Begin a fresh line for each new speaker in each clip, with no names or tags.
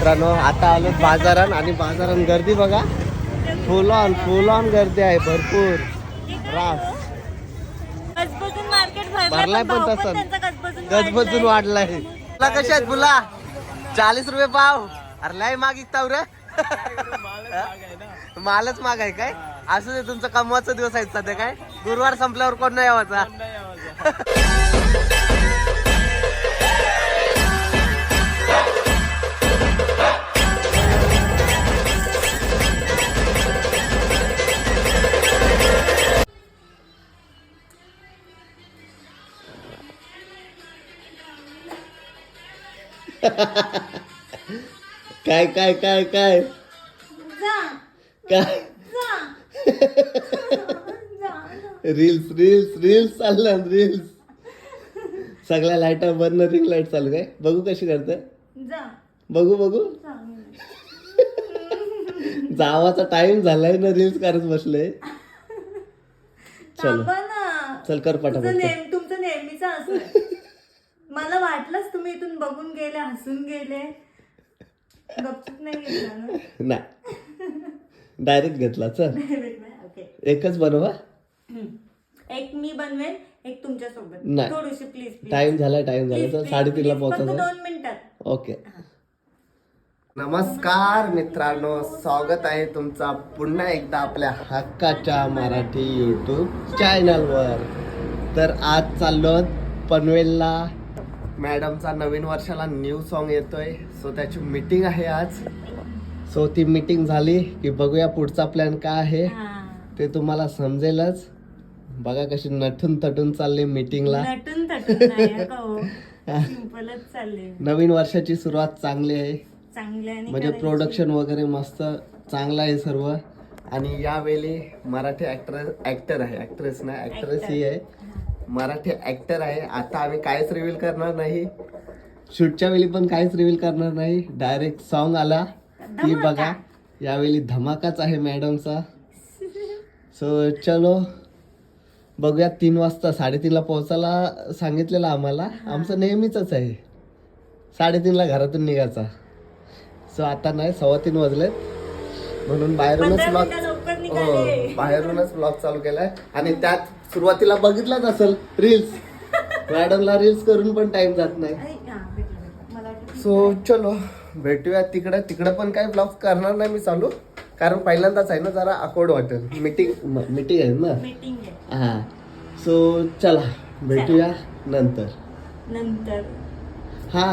मित्रांनो आता आलो बाजारात आणि बाजारात गर्दी बघा. फुल ऑन फुल ऑन गर्दी आहे भरपूर. रास. भरलाय पण तसं.
गजबजून वाढलाय.
तुला कशा आहेत बुला चाळीस रुपये पाव. अरे लय मागितता रे. मालच माग आहे काय? असं ते तुमचं कमवाचा दिवस आहे सध्या काय? गुरुवार संपल्यावर कोण नाही यावाचा. काय काय काय काय?
जा,
काय. रील्स रील्स रील्स चाललं रील्स सगळ्या लाईटा बंद रिंग लाइट चालू काय बघू कशी करते?
जा.
बघू बघू. जावाचा टाइम झालाय ना रील्स करत बसले चलो चल कर पटापट
तुमचं नेहमीच असं. मला वाटलंच तुम्ही इथून बघून गेले हसून गेले. गपचूप नाही घेतला ना?
नाही. डायरेक्ट घेतला चल.
ओके
एकच बनवा
एक मी बनवेन एक तुमच्यासोबत
नाही.
थोडीशी प्लीज प्लीज
टाइम झाला टाइम झाला तर साडेतीनला पोहोचायचं.
दोन मिनिटात
ओके नमस्कार मित्रांनो स्वागत आहे तुमचा पुन्हा एकदा आपल्या हक्काच्या मराठी यूट्यूब चॅनलवर तर आज चाललो पनवेलला. मॅडमचा नवीन वर्षाला न्यू सॉन्ग येतोय. सो त्याची मीटिंग आहे आज. सो ती मीटिंग झाली की बघूया पुढचा प्लॅन काय आहे.
हा.
ते तुम्हाला समजेलच. बघा कशी नटून तटून चालली मीटिंगला
नटून हो? चालले.
नवीन वर्षाची सुरुवात चांगली आहे. म्हणजे. प्रोडक्शन वगैरे मस्त चांगलं आहे सर्व. आणि यावेळी मराठी ऍक्टर ऍक्टर आहे. ऍक्ट्रेस नाही ऍक्ट्रेस ही आहे. मराठी ऍक्टर आहे. आता आम्ही काहीच रिव्हील करणार नाही. शूटच्या वेळी पण काहीच रिव्हील करणार नाही. डायरेक्ट सॉन्ग आला. की बघा. यावेळी धमाकाच आहे मॅडमचा. सो चलो. बघूया तीन वाजता. साडेतीनला पोहोचायला सांगितलेलं आम्हाला. आमचं नेहमीच आहे. साडेतीनला घरातून निघायचा. सो आता नाही सव्वा तीन वाजलेत. म्हणून बाहेरूनच ब्लॉग
मिनिटं लवकर
हो
निघाले.
बाहेरूनच ब्लॉग चालू केलाय. आणि त्यात सुरुवातीला बघितलाच असेल रील्स मॅडमला रील्स करून पण टाइम जात नाही. सो चलो भेटूया तिकडे. तिकडे पण काही ब्लॉग करणार नाही मी चालू. कारण पहिल्यांदाच आहे ना जरा अकोड वाटेल. मीटिंग मीटिंग आहे ना? हा. सो चला भेटूया नंतर.
नंतर.
हा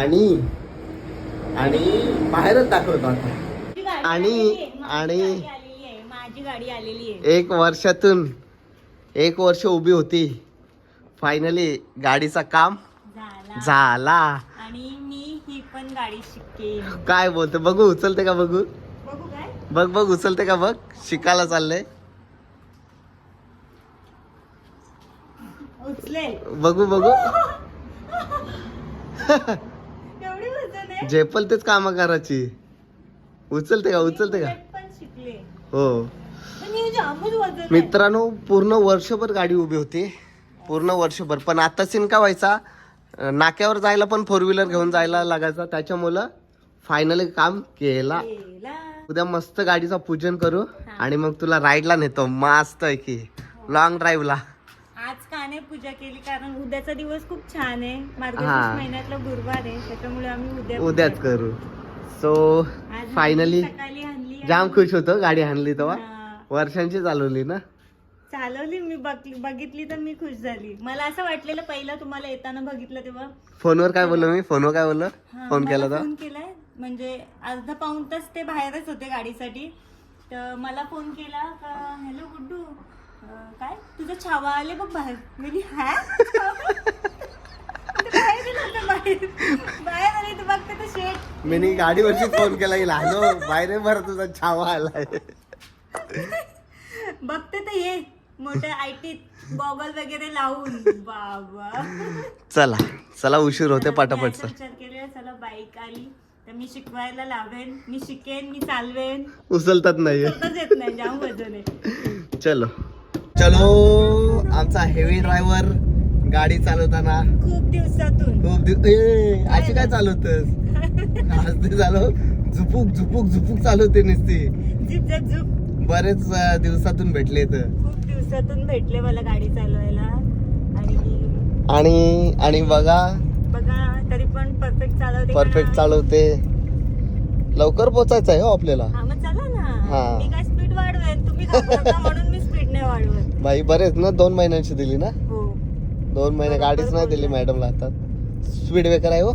आणि आणि बाहेरच दाखवतो आता. आणि आणि
गाडी आलेली आहे.
एक वर्षातून एक वर्ष उभी होती. फायनली गाडीचा काम
झाला. आणि मी ही पण गाडी शिकेन
काय बोलते बघू उचलते का बघू?
बघू काय?
बघ बघ उचलते का बघ? शिकायला चाललंय.
उचलेल.
बघू बघू.
एवढी वजन आहे.
झेपल तेच काम करायची उचलते का उचलते का?
बुलेट पण शिकले.
हो. मित्रांनो पूर्ण वर्षभर गाडी उभी होती. पूर्ण वर्षभर. पण आता सीन का व्हायचा नाक्यावर जायला पण फोर व्हीलर घेऊन जायला लागायचा. त्याच्यामुळं फायनली काम केला. उद्या मस्त गाडीचं पूजन करू. आणि मग तुला राईडला नेतो. मस्त आहे की लॉंग ड्राईव्हला
आज का नाही पूजा केली कारण उद्याचा दिवस खूप छान आहे.
हा.
महिन्यातला गुरुवार आहे. त्याच्यामुळे आम्ही उद्या
उद्याच करू. सो फायनली जाम खुश होतो. गाडी आणली तेव्हा. वर्षांची चालवली ना?
चालवली मी बघ- बघितली तर मी खुश झाली. मला असं वाटलेलं पहिलं तुम्हाला येताना बघितलं तेव्हा.
फोनवर काय बोललो मी? फोनवर काय बोललो?
हा,
फोन
मला
केला तर
फोन केलाय. म्हणजे अर्धा पाऊन तास ते बाहेरच होते गाडीसाठी. तर मला फोन केला का हॅलो गुड्डू अं, काय? तुझं छावा आले बघ बाहेर. मी हा? बाहेर गेलं होतं बाहेर. बाहेर आली तर बघते तर शेट.
मी गाडीवरची फोन केला गेला हॅलो बाहेर बरं तुझा छावा आलाय.
बघते तर ये मोठ्या आयटीत गॉगल वगैरे लावून. बाबा.
चला चला उशीर होते पटापट चल
विचार केलेला चला बाईक आली तर मी शिकवायला लावेन मी शिकेन मी चालवेन.
उचलतात नाही
स्वतःच येत नाही जाम वजन आहे.
चलो. चलो आमचा हेवी ड्रायव्हर गाडी चालवताना.
खूप दिवसातून.
खूप दिव- ए, अशी काय चालवतस आज ते झालं झुपूक झुपूक झुपूक चालवते नुसती.
झिप झप झुप.
बरेच दिवसातून भेटले तर
खूप दिवसातून भेटले मला गाडी चालवायला. आणि
आणि आणि बघा.
बघा तरी पण परफेक्ट चालवते
परफेक्ट? चालवते. लवकर पोचायचं आहे हो आपल्याला.
हा मग चला. ना. मी काय स्पीड वाढवेन? तुम्ही घाबरता म्हणून मी स्पीड नाही वाढवत.
बाई बरेच ना दोन महिन्यांची दिली ना?
हो.
दोन महिने गाडीच नाही दिली मॅडमला हातात स्पीड ब्रेकर आहे हो.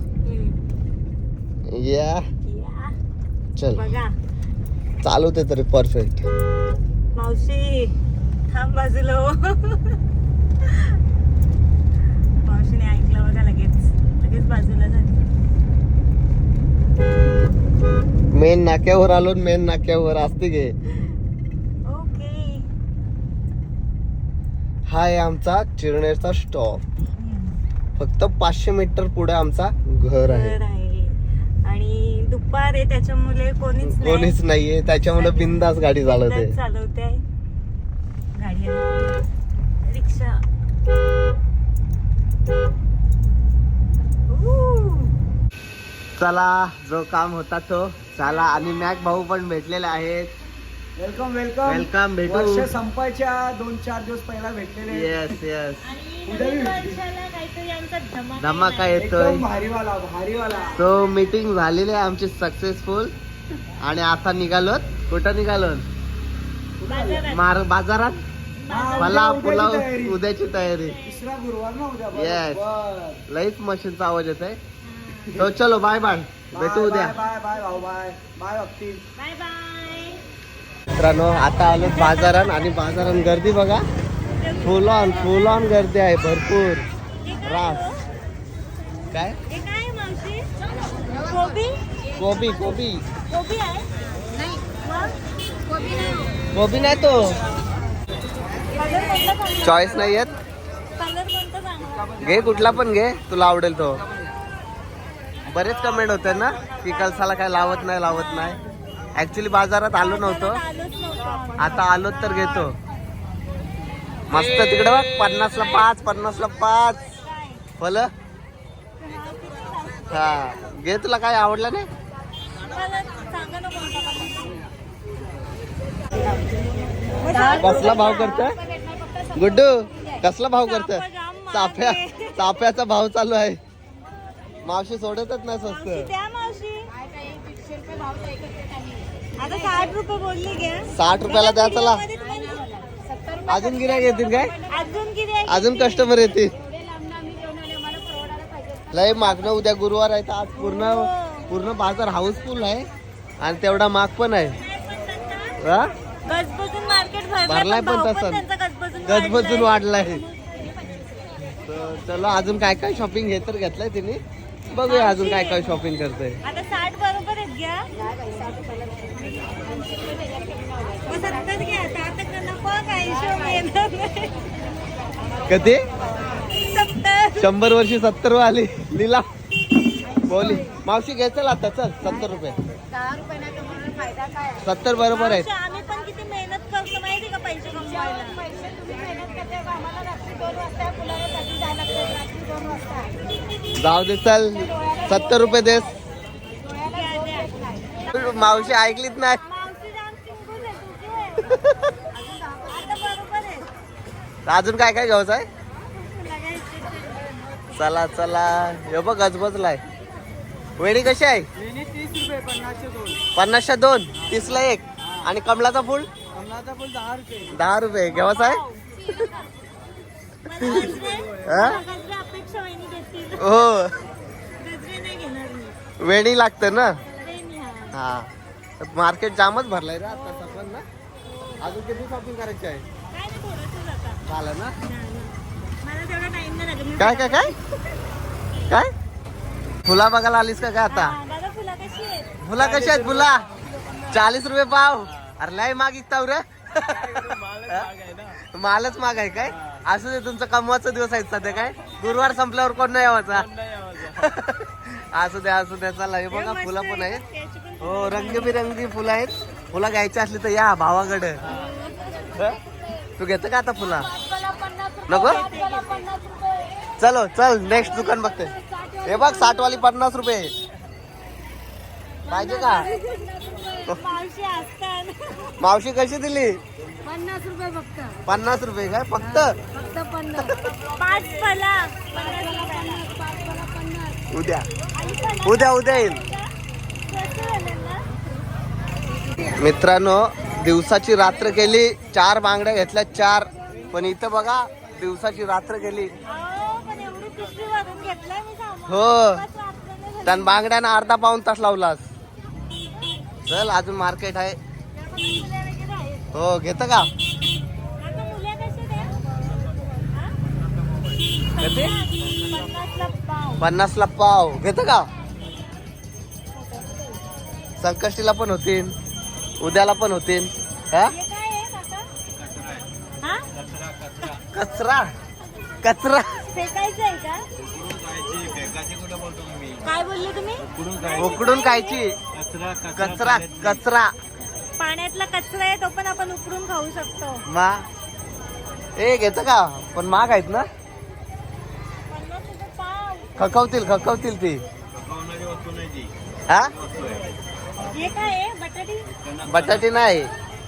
या. चल.
बघा.
चालवते तरी परफेक्ट
मावशी थांब बाजूला हो. मावशीने ऐकलं बघा लगेच. लगेच बाजूला झाली
मेन नाक्यावर आलो मेन नाक्यावर असते गे.
ओके
हा आहे आमचा चिरनेरचा स्टॉप फक्त पाचशे मीटर पुढे आमचा घर आहे.
घर आहे. आणि दुपार आहे त्याच्यामुळे कोणीच नाही.
कोणीच नाहीये त्याच्यामुळे बिंदास गाडी चालवते
चालवते आहे. गाडी. रिक्षा.
चला जो काम होता तो चला आणि मॅक भाऊ पण भेटलेले आहेत
वेलकम वेलकम.
वेलकम भेटू.
वर्ष संपायच्या दोन चार दिवस पहिला भेटलेले.
येस येस
आणि
उद्या
नवीन
मी-
वर्षाला काहीतरी आमचा धमाका
धमाका
येणार आहे.
येतोय.
एकदम भारीवाला भारीवाला.
तो मीटिंग झालेली आहे आमची सक्सेसफुल आणि आता निघालो कुठं निघालो
बाजारात.
मार बाजारात?
हा,
मला
उद्याची
पुलाव
तयारी.
उद्याची तयारी.
तिसरा गुरुवार ना उद्या
Yes.
बरोबर.
लईच मशीनचा आवाज येत आहे तो चलो बाय बाय भेटू उद्या.
बाय बाय बाय भाऊ बाय बाय
बाय बाय
मित्रांनो आता आलो बाजारात आणि बाजारात गर्दी बघा. फुल ऑन फुल ऑन गर्दी आहे भरपूर.
काय
रास. काय?
कोबी
कोबी. कोबी नाही तो. चॉईस नाही येत. घे कुठला पण घे. तुला आवडेल तो. बरेच कमेंट होते ना की कलसाला काय लावत नाही लावत नाही. ऍक्च्युली बाजारात आलो नव्हतो. आता आलो तर घेतो. मस्त तिकडे बघ पन्नासला पाच पन्नासला पाच? फल?
हा,
घे तुला काय आवडलं नाही? कसला भाव करतोय? गुड्डू कसला भाव करतोय? चाफ्या चाफ्याचा भाव चालू आहे. मावशी सोडतच नाही स्वस्त.
आता साठ रुपये बोलली घ्या.
साठ रुपयाला द्या चला. अजून गिरायक येतील काय?
अजून किती?
अजून कस्टमर येतील. लय मागणं उद्या गुरुवार आहे तर आज पूर्ण पूर्ण बाजार हाऊसफुल आहे. आणि तेवढा माग पण आहे. हा?
गजबजून मार्केट
भरलाय पण तसं.
गजबजून वाढलाय.
तर चलो अजून काय काय शॉपिंग घेत तर घेतलंय तिने. बघूया अजून काय काय शॉपिंग करते
आता साठ घ्या. मग घ्या आता आता का नको काय हिशोब येणार नाही.
कधी?
सत्तर
शंभर वर्षी सत्तर आली लिला बोली. मावशी घे चल आता चल सत्तर रुपये. सत्तर बरोबर आहेत.
मावशी, आम्ही पण किती मेहनत करतो माहिती का पैसे कमवायला?
जाऊ दे चल. सत्तर रुपये देस. मावशी ऐकलीच नाही. अजून काय काय घ्यायचं आहे. चला चला. हे बघ गजबजलाय वेणी कशी आहे?
दोन.
पन्नासच्या दोन तीसला एक. आणि कमलाचा फुल?
कमलाचा फुल दहा रुपये.
दहा रुपये. घेवाच आहे? हा? हो. वेणी लागते ना?
हा.
मार्केट जामच भरलाय रे आता सगळं ना. अजून किती शॉपिंग करायची आहे? झालं ना?
मला तेवढा टाइम नाही लागत. मी
काय काय काय? काय? फुला बघायला आलीस का काय आता?
हा, दादा फुला कशी आहेत.
फुला चाळीस रुपये पाव. अरे लय माग इकताव रे. मालच माग आहे काय? असं दे तुमचं कमवाचा दिवस आहेत सध्या काय? गुरुवार संपल्यावर कोण नाही यावाचा असू द्या असू द्या चला हे बघा फुलं पण
आहे.
हो रंगबिरंगी फुलं आहेत. फुलं घ्यायची असली तर या भावाकडे. तू घेतं का आता फुला? नको? चलो चल नेक्स्ट दुकान बघते. हे बघ साठ वाली पन्नास रुपये. पाहिजे का?
मावशी
कशी दिली?
पन्नास रुपये फक्त.
पन्नास रुपये काय? फक्त? उद्या. उद्या उद्या येईल
स्वस्त झालं ना
मित्रांनो दिवसाची रात्र केली चार बांगड्या घेतल्या चार. पण इथं बघा दिवसाची रात्र केली हो. त्यान बांगड्यानं अर्धा पाऊन तास लावलास. चल अजून मार्केट आहे. हो घेतं का?
पन्नासला पाव.
घेत का? संकष्टीला पण होतील. उद्याला पण होतील हा?
हे काय आहे काका? हा?
कचरा. कचरा.
फेकायचं आहे का? काय बोलले तुम्ही?
उकडून खायची. कचरा कचरा.
पाण्यातला कचरा आहे तो पण आपण उकडून खाऊ शकतो.
मा. ए घेतं का? पण महाग आहेत ना? खकवतील खकवतील ती. हा?
हे काय आहे? बटाटी?
बटाटी नाही.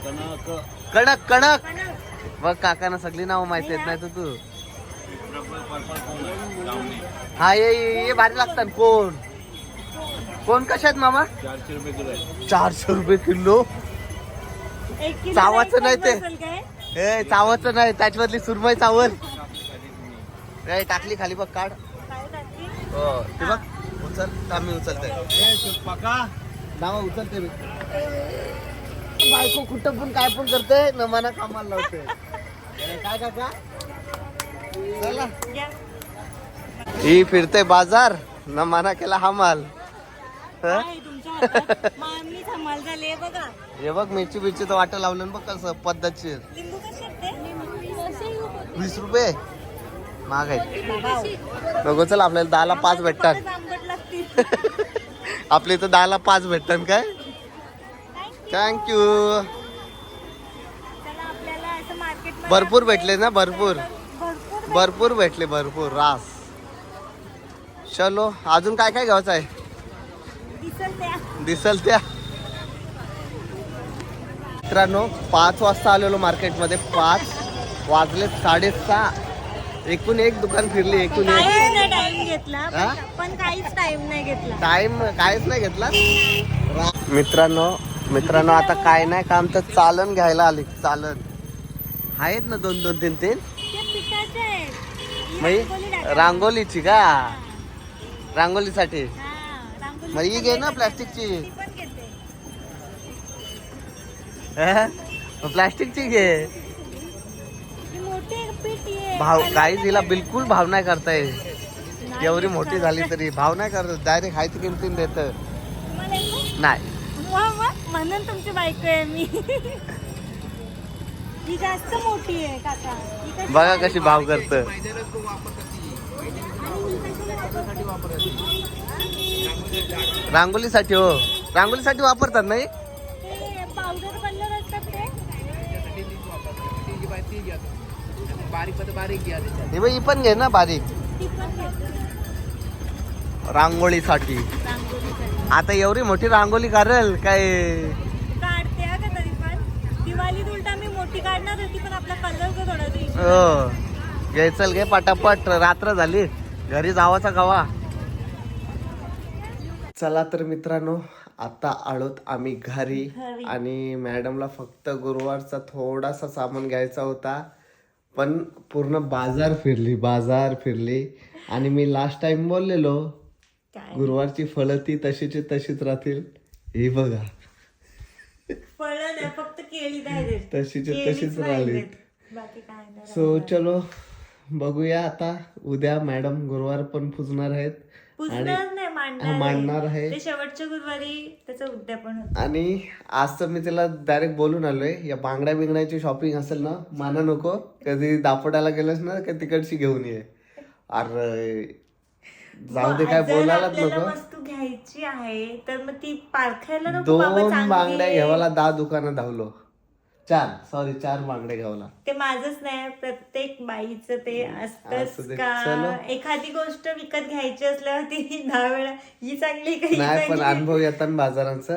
कणक. कणक
कणक.
बघ काकांना सगळी नावं माहिती आहेत नाही तर तू. हा ये ये ये भारी लागतात. कोण? कोण कशा आहेत मामा? चारशे रुपये किलो
एक किलो
चावाचं नाही ते.
बसेल काय?
ए चावचं नाही त्याच्यामधली सुरमई चावल. ए टाकली खाली बघ काढ.
काय टाकली?
हो ते बघ उचल आम्ही उचलते. नाव उचलते मी. बायको कुठं पण काय पण करते न मना कामाला लावते. काय काका? चला. ही फिरते बाजार न माना केला हा माल. हं?
काय तुमच्या हातात? मा- मी धमाल झाली आहे बघा.
हे बघ मिरची बिरची तर वाटं लावलं ना बघ कसं पद्धतशीर.
लिंबू कसे आहेत ते?
वीस रुपये. महाग नको चल आपल्याला दहाला पाच भेटतात.
खूपच आंबट लागतील.
आपल्या इथं दहाला पाच भेटतात काय. थँक्यू भरपूर भेटले ना भरपूर.
भरपूर
भेटले. भरपूर रास. चलो अजून काय काय घ्यायचं आहे?
दिसल त्या.
दिसल त्या. मित्रांनो पाच वाजता आलेलो मार्केटमध्ये पाच वाजले साडेसहा. एकूण एक दुकान फिरली एकूण एक.
काहीच नाही टाइम घेतला.
हा?
पण- काहीच टाइम नाही घेतला.
टाइम काहीच नाही घेतला? मित्रांनो मित्रांनो आता काय नाही काम तर चालन घ्यायला आली चालन. आहेत ना दोन दोन तीन तीन?
ते पिठाचे आहेत. ही
मग
टाकायची.
रांगोलीची का? रांगोलीसाठी
हा, रांगोळी
मग ही घे ना प्लास्टिकची.
ती पण घेते.
प्लास्टिकची घे. भाव काही तिला बिलकुल भाव नाही करताय.
नाही
एवढी मोठी? झाली तरी. भाव नाही करत डायरेक्ट हायची किमतीन देत? नाही.
म्हणून तुमची बायको आहे मी. ही जास्त मोठी आहे काका.
बघा कशी भाव करत? रांगोलीसाठी हो. रांगोलीसाठी वापरतात नाही? हे बघ, ही पण घे ना बारीक.
ती पण घेते.
रांगोळीसाठी. आता एवढी मोठी रांगोली काढेल काय?
काढते हा का तरी पण. दिवाळीत उलटा मी मोठी काढणार होती पण आपला कलर का थोडा तो issue
हो. घे चल घे पटापट. रात्र झाली. घरी जावाचा कवा चला तर मित्रांनो आता आलोत आम्ही घरी
घरी.
आणि मॅडमला फक्त गुरुवारचा थोडासा सामान घ्यायचा होता. पण पूर्ण बाजार फिरली बाजार फिरली. आणि मी लास्ट टाइम बोललेलो गुरुवारची फळं ती तशीची तशीच राहतील. ही बघा.
फळं नाही फक्त केळी
तशीची
केळीच
तशीच
नाही
राहिली.
देत. बाकी काय नाही.
सो चलो बघूया आता. उद्या मॅडम गुरुवार पण पुजणार आहेत.
पुजणार? नाही
हा,
मांडणार
आहे.
ते शेवटच्या गुरुवारी त्याचं उद्यापन होतं.
आणि आज तर मी तिला डायरेक्ट बोलून आलोय. या बांगड्या बिंगड्याची शॉपिंग असेल ना माना नको. कधी दापोडाला गेलस ना का तिकडची घेऊन ये. अरे जाऊ दे काय बोलायलाच नको.
वस्तू घ्यायची आहे तर मग ती पारखायला
दोन बांगड्या. घ्यावाला दहा दुकानं धावलो. चार सॉरी चार बांगडे घ्यावला
ते माझंच नाही प्रत्येक बाईचं ते
असू
असतच
दे.
का?
चलो.
एखादी गोष्ट विकत घ्यायची असल्यावर ती दहा वेळा ही चांगली का ही
नाही पण
चांगली?
अनुभव येतात बाजारांचा.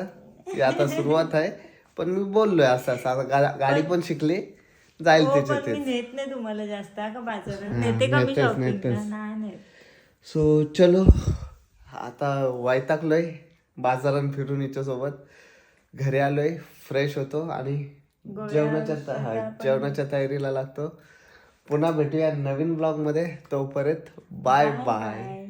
ही आता सुरुवात आहे. पण मी बोललोय असं असं आता गा- गाडी पण शिकली जाईल
हो,
त्याच्या
पण मी
तेच.
नेत नाही तुम्हाला जास्त हा का बाजारात?
हा,
नेते शॉपिंग. नाही
सो चलो. आता वैतागलोय बाजारात फिरून हिच्यासोबत. घरी आलोय फ्रेश होतो आणि जेवणाच्या त- हा, जेवणाच्या तयारीला लागतो. पुन्हा भेटूया नवीन ब्लॉगमध्ये. तोपर्यंत बाय
बाय